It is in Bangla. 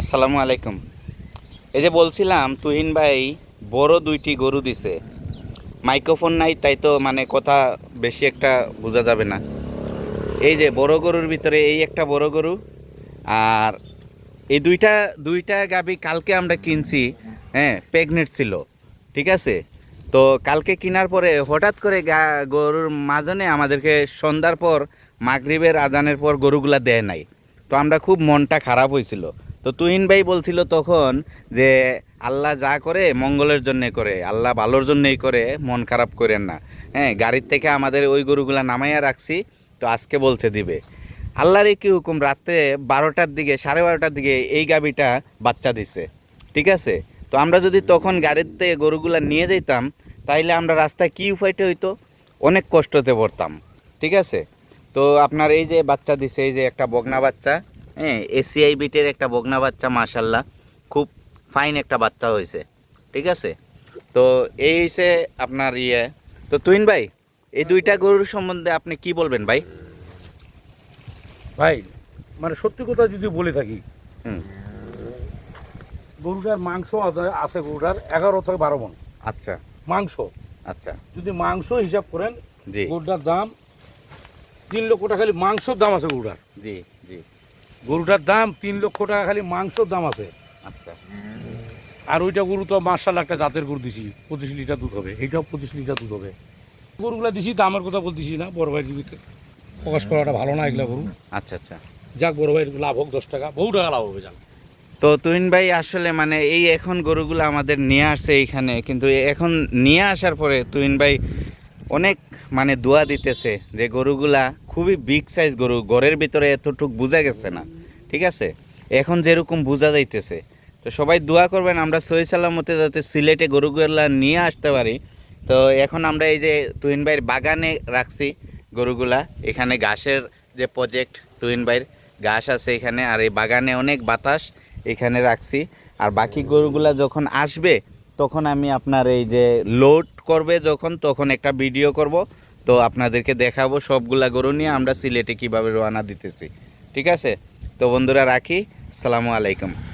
আসসালামু আলাইকুম। এই যে বলছিলাম, তুহিন ভাই বড় দুইটি গরু দিছে। মাইক্রোফোন নাই, তাই তো মানে কথা বেশি একটা বোঝা যাবে না। এই যে বড় গরুর ভিতরে এই একটা বড় গরু, আর এই দুইটা দুইটা গাবি কালকে আমরা কিনছি হ্যাঁ প্রেগনেন্ট ছিল, ঠিক আছে? তো কালকে কেনার পরে হঠাৎ করে গা, গরুর মাজনে আমাদেরকে সন্ধ্যার পর, মাগরিবের আজানের পর গরুগুলা দেয় নাই। তো আমরা খুব মনটা খারাপ হয়েছিল। তো তুহিন ভাই বলছিল তখন যে, আল্লাহ যা করে মঙ্গলের জন্যে করে, আল্লাহ ভালোর জন্যই করে, মন খারাপ করেন না। হ্যাঁ গাড়ির থেকে আমাদের ওই গরুগুলা নামাইয়া রাখছি, তো আজকে বলছে দিবে। আল্লাহর কি হুকুম রাত্রে বারোটার দিকে, সাড়ে বারোটার দিকে এই গাবিটা বাচ্চা দিছে। ঠিক আছে? তো আমরা যদি তখন গাড়িতে গরুগুলা নিয়ে যেতাম তাইলে আমরা রাস্তায় কী উপায়টা হইতো? অনেক কষ্টতে পড়তাম। ঠিক আছে? তো আপনার এই যে বাচ্চা দিছে, এই যে একটা বগনা বাচ্চা হ্যাঁ এসিআই বিটের একটা বগনা বাচ্চা মাশাল্লাহ খুব ফাইন একটা বাচ্চা হয়েছে। ঠিক আছে? তো এই হয়েছে আপনার ইয়ে। তো তুইন ভাই এই দুইটা গরুর সম্বন্ধে আপনি কি বলবেন ভাই? ভাই মানে সত্যি কথা যদি বলে থাকি গরুটার মাংস আছে- গরুটার এগারো থেকে বারো মন। আচ্ছা। মাংস। আচ্ছা। যদি মাংস হিসাব করেন জি। গরুটার দাম তিন লক্ষ টাকা খালি মাংসর দাম আছে গরুটার। জি জি। গরুটার দাম তিন লক্ষ টাকা খালি মাংসর দাম আছে। আচ্ছা। আর ওইটা গরু তো মার্শাল একটা জাতের গরু দিছি পঁচিশ লিটার দুধ হবে। এইটাও পঁচিশ লিটার দুধ হবে। গরুগুলা দিছি দামের কথা বলতেছি না বড় ভাই যদি প্রকাশ করাটা ভালো না এগুলা গরু। আচ্ছা আচ্ছা। যাক বড় ভাই লাভ হোক দশ টাকা বহু টাকা লাভ হবে যাক। তো তুহিন ভাই আসলে মানে এই এখন গরুগুলো আমাদের নিয়ে আসছে এইখানে কিন্তু এখন নিয়ে আসার পরে তুহিন ভাই অনেক মানে দোয়া দিতেছে যে গরুগুলা খুবই বিগ সাইজ গরু, ঘরের ভিতরে এতটুক বোঝা গেছে না, ঠিক আছে? এখন যেরকম বোঝা যাইতেছে। তো সবাই দোয়া করবেন, আমরা সহি সালামতে যাতে সিলেটে গরুগুলা নিয়ে আসতে পারি। তো এখন আমরা এই যে তুহিন ভাইয়ের বাগানে রাখছি গরুগুলা, এখানে ঘাসের যে প্রজেক্ট তুহিন ভাইয়ের ঘাস আছে এখানে, আর এই বাগানে অনেক বাতাস এখানে রাখছি। আর বাকি গরুগুলা যখন আসবে, তখন আমি আপনার এই যে লোড করবে যখন, তখন একটা ভিডিও করব। তো আপনাদেরকে দেখাবো সবগুলা গরু নিয়ে আমরা সিলেটে কীভাবে রওনা দিতেছি। ঠিক আছে? তো বন্ধুরা রাখি। সালামু আলাইকুম।